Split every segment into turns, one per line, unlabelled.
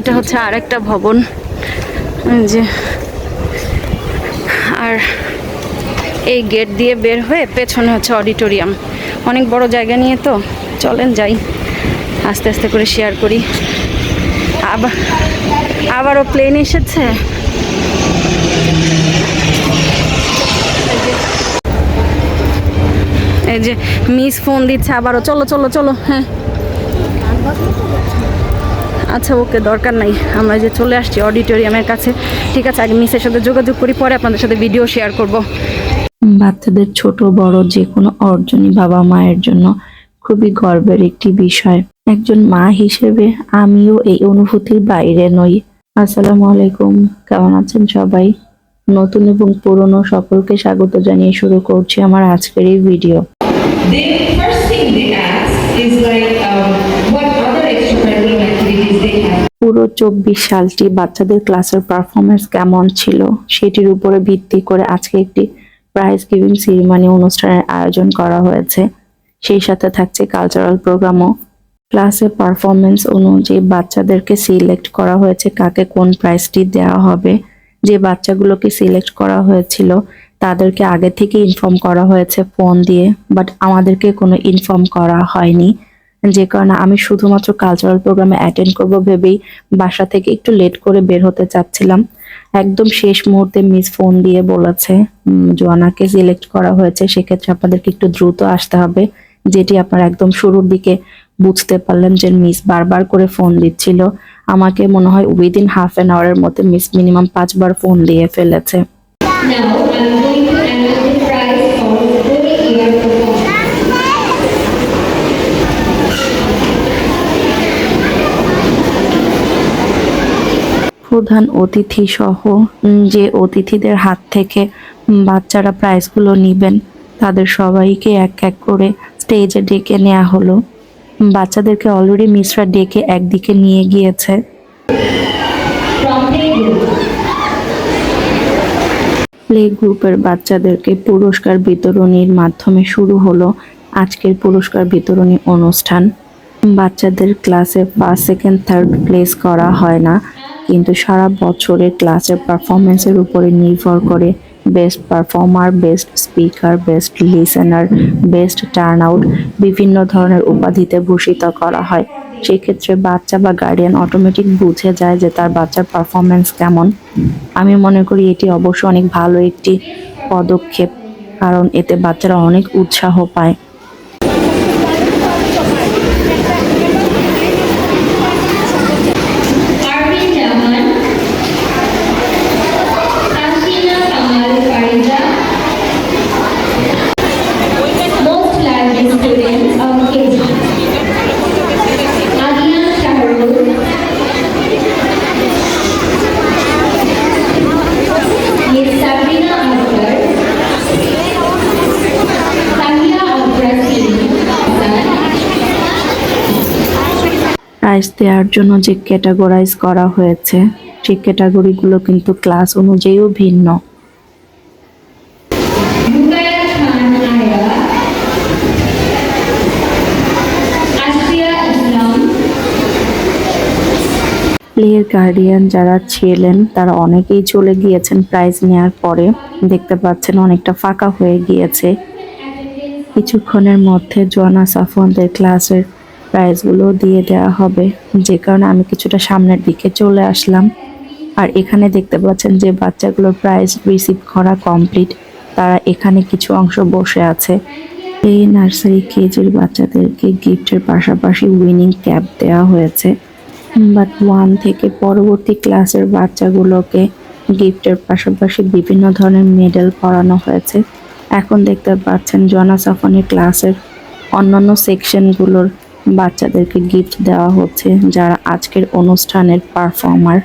এটা হচ্ছে আরেকটা ভবন। এই যে। আর এই গেট দিয়ে বের হয়ে পেছনে হচ্ছে অডিটোরিয়াম। অনেক বড় জায়গা নিয়ে তো। চলেন যাই। আস্তে আস্তে করে শেয়ার করি। আবার আবারও প্লেন এসেছে। এই যে মিস ফোন দিচ্ছে আবারও। চলো চলো চলো হ্যাঁ। আচ্ছা ওকে দরকার নাই। আমরা যে চলে আসছি অডিটোরিয়ামের কাছে। ঠিক আছে আগে মিসের সাথে যোগাযোগ করি পরে আপনাদের সাথে ভিডিও শেয়ার করব। বাচ্চাদের ছোট বড় যে কোনো অর্জনই বাবা মায়ের জন্য খুবই গর্বের একটি বিষয়। একজন মা হিসেবে আমিও এই অনুভূতির বাইরে নই। আসসালামু আলাইকুম কেমন আছেন সবাই? নতুন এবং পুরনো সকলকে স্বাগত জানিয়ে শুরু করছি আমার আজকের এই ভিডিও। পুরো চব্বিশ সালটি বাচ্চাদের ক্লাসের পারফরমেন্স কেমন ছিল সেটির উপরে ভিত্তি করে আজকে একটি প্রাইজ গিভিং সিরিমানি অনুষ্ঠানের আয়োজন করা হয়েছে। সেই সাথে থাকছে কালচারাল প্রোগ্রামও ক্লাসে পারফরমেন্স অনুযায়ী বাচ্চাদেরকে সিলেক্ট করা হয়েছে কাকে কোন প্রাইজটি দেওয়া হবে। যে বাচ্চাগুলোকে সিলেক্ট করা হয়েছিল তাদেরকে আগে থেকে ইনফর্ম করা হয়েছে ফোন দিয়ে বাট আমাদেরকে কোনো ইনফর্ম করা হয়নি। যে কারণে আমি শুধুমাত্র কালচারাল প্রোগ্রামে অ্যাটেন্ড করব ভেবেই বাসা থেকে একটু লেট করে বের হতে চাচ্ছিলাম। একদম শেষ মুহূর্তে মিস ফোন দিয়ে বলেছে জোয়ানাকে সিলেক্ট করা হয়েছে। সেক্ষেত্রে আপনাদেরকে একটু দ্রুত আসতে হবে। যেটি আপনারা একদম শুরুর দিকে বুঝতে পারলেন যে মিস বারবার করে ফোন দিচ্ছিল। আমাকে মনে হয় উইদিন হাফ অ্যান আওয়ারের মধ্যে মিস মিনিমাম পাঁচবার ফোন দিয়ে ফেলেছে। প্রধান অতিথি সহ যে অতিথিদের হাত থেকে বাচ্চারা প্রাইজগুলো নেবেন, তাদের সবাইকে এক এক করে স্টেজে ডেকে নেওয়া হলো। বাচ্চাদেরকে অলরেডি মিসরা ডেকে একদিকে নিয়ে গিয়েছে। প্লে গ্রুপের বাচ্চাদেরকে পুরস্কার বিতরণীর মাধ্যমে শুরু হলো আজকের পুরস্কার বিতরণী অনুষ্ঠান। বাচ্চাদের ক্লাসে ফার্স্ট সেকেন্ড থার্ড প্লেস করা হয় না। কিন্তু সারা বছরে ক্লাসের পারফরমেন্সের উপরে নির্ভর করে best performer, best speaker, best listener, best turn out বিভিন্ন ধরনের উপাধিতে ভূষিত করা হয়। সেক্ষেত্রে বাচ্চা বা গার্ডিয়ান অটোমেটিক বুঝে যায় যে তার বাচ্চার পারফরমেন্স কেমন। আমি মনে করি এটি অবশ্য অনেক ভালো একটি পদক্ষেপ, কারণ এতে বাচ্চারা অনেক উৎসাহ পায়। প্রাইজ দেওয়ার জন্য যে ক্যাটাগরাইজ করা হয়েছে, সেই ক্যাটাগরিগুলো কিন্তু ক্লাস অনুযায়ীও ভিন্ন। প্লেয়ের গার্ডিয়ান যারা ছিলেন, তারা অনেকেই চলে গিয়েছেন প্রাইজ নেওয়ার পরে। দেখতে পাচ্ছেন অনেকটা ফাঁকা হয়ে গিয়েছে। কিছুক্ষণের মধ্যে জোয়ানা সাফওয়ানদের ক্লাসের প্রাইজগুলো দিয়ে দেওয়া হবে। যে কারণে আমি কিছুটা সামনের দিকে চলে আসলাম। আর এখানে দেখতে পাচ্ছেন যে বাচ্চাগুলোর প্রাইজ রিসিভ করা কমপ্লিট। তারা এখানে কিছু অংশ বসে আছে। এই নার্সারি কেজির বাচ্চাদেরকে গিফটের পাশাপাশি উইনিং ক্যাপ দেওয়া হয়েছে। বাট ওয়ান থেকে পরবর্তী ক্লাসের বাচ্চাগুলোকে গিফটের পাশাপাশি বিভিন্ন ধরনের মেডেল পরানো হয়েছে। এখন দেখতে পাচ্ছেন জনা সাফানের ক্লাসের অন্যান্য সেকশনগুলোর বাচ্চাদেরকে গিফট দেওয়া হচ্ছে যারা আজকের অনুষ্ঠানের পারফর্মার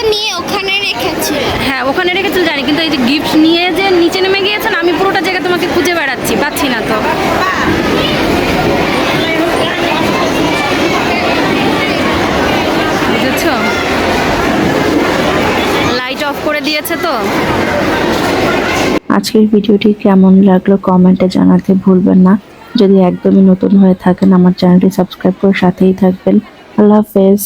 তো নিয়ে ওখানে রেখেছিল হ্যাঁ ওখানে রেখেছিল জানি। কিন্তু এই যে গিফট নিয়ে
যে নিচে নেমে গিয়েছেন আমি পুরোটা জায়গা তোমাকে খুঁজে বেড়াচ্ছি পাচ্ছি না তো। বুঝেছ?
লাইট অফ করে দিয়েছে তো।
আজকের ভিডিওটি কেমন লাগল কমেন্টে জানাতে ভুলবেন না। যদি একদমই নতুন হয়ে থাকেন আমার চ্যানেলটি সাবস্ক্রাইব করে সাথেই থাকবেন। আল্লাহ হাফেজ।